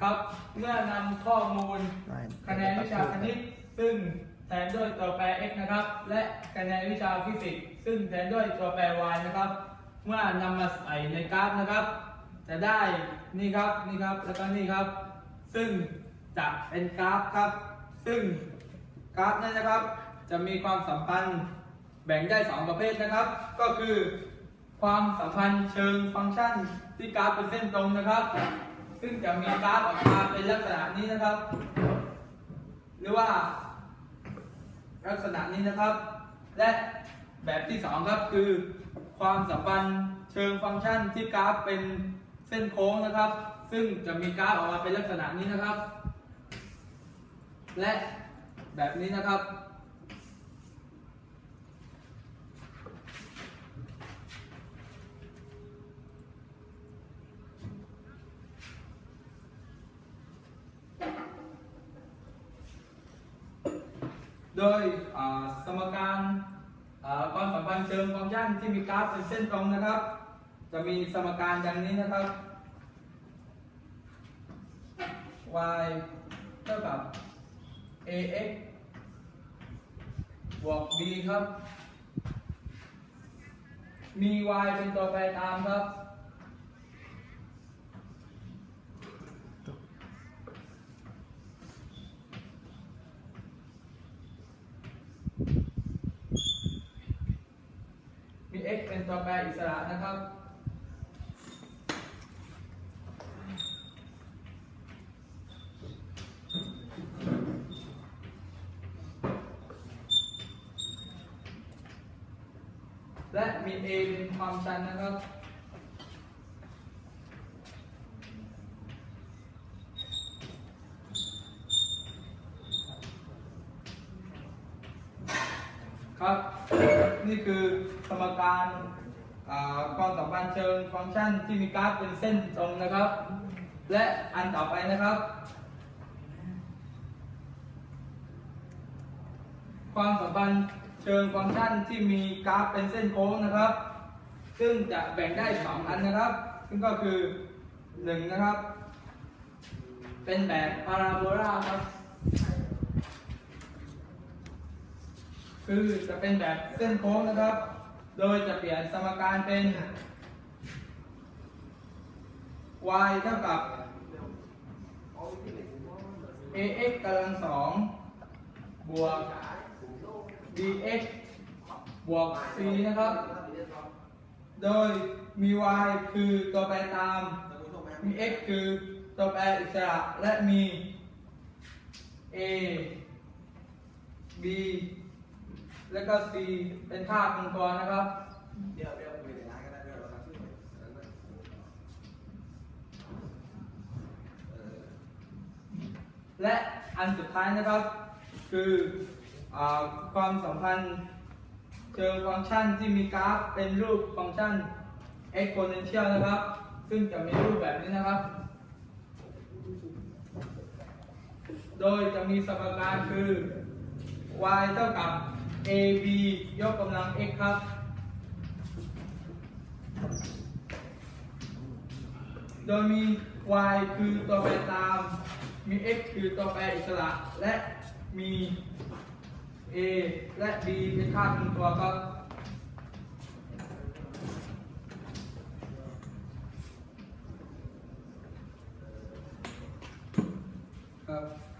ครับ เมื่อนำข้อมูลคะแนนวิชาคณิต ซึ่งแทนด้วยตัวแปร x นะครับ และคะแนนวิชาฟิสิกส์ซึ่งแทนด้วยตัวแปร y นะครับ เมื่อนำมาใส่ในกราฟนะครับ จะได้นี่ครับนี่ครับแล้วก็นี่ครับ ซึ่งจะเป็นกราฟครับ ซึ่งกราฟนั้นนะครับ จะมีความสัมพันธ์แบ่งได้สองประเภทนะครับ ก็คือความสัมพันธ์เชิงฟังก์ชันที่กราฟเป็นเส้นตรงนะครับ ซึ่งจะมีกราฟออกมาเป็นลักษณะนี้นะครับ หรือว่า ลักษณะนี้นะครับ และแบบที่สองครับคือ ความสัมพันธ์เชิงฟังก์ชันที่กราฟเป็นเส้นโค้งนะครับ ซึ่งจะมีกราฟออกมาเป็นลักษณะนี้นะครับ และแบบนี้นะครับ โดยสมการความสัมพันธ์เชิงฟังก์ชันที่มีกราฟเป็นเส้นตรงนะครับ จะมีสมการดังนี้นะครับ y เท่ากับ ax บวก b ครับ มี y เป็นตัวแปรตามครับ มี x เป็นตัวแปรอิสระนะครับ และมี a เป็นความชันนะครับครับ นี่คือสมการความสัมพันธ์เชิงฟังก์ชันที่มีกราฟเป็นเส้นตรงนะครับ และอันต่อไปนะครับ ความสัมพันธ์เชิงฟังก์ชันที่มีกราฟเป็นเส้นโค้งนะครับ ซึ่งจะแบ่งได้สองอันนะครับ ซึ่งก็คือหนึ่งนะครับ เป็นแบบพาราโบลาครับ คือจะเป็นแบบเส้นโค้งนะครับ โดยจะเปลี่ยนสมการเป็น y เท่ากับ ax กำลังสองบวก bx บวก c นะครับ โดยมี y คือตัวแปรตาม มี x คือตัวแปรอิสระและมี a b แล้วก็ c เป็นค่าคงกรนะครับ เดี๋ยวเดี๋ยวไปในร้านก็ได้เดี๋ยวเราซื้อและอันสุดท้ายนะครับ คืออความสัมพันธ์เชิงฟังก์ชันที่มีกราฟเป็นรูปฟังก์ชัน exponential นะครับ ซึ่งจะมีรูปแบบนี้นะครับ โดยจะมีสมการคือ y เท่ากับ ab ยกกำลัง x ครับ โดยมี y คือตัวแปรตาม มี x คือตัวแปรอิสระ และมี a และ b เป็นค่าคงตัวครับครับครับก่อนครับครับ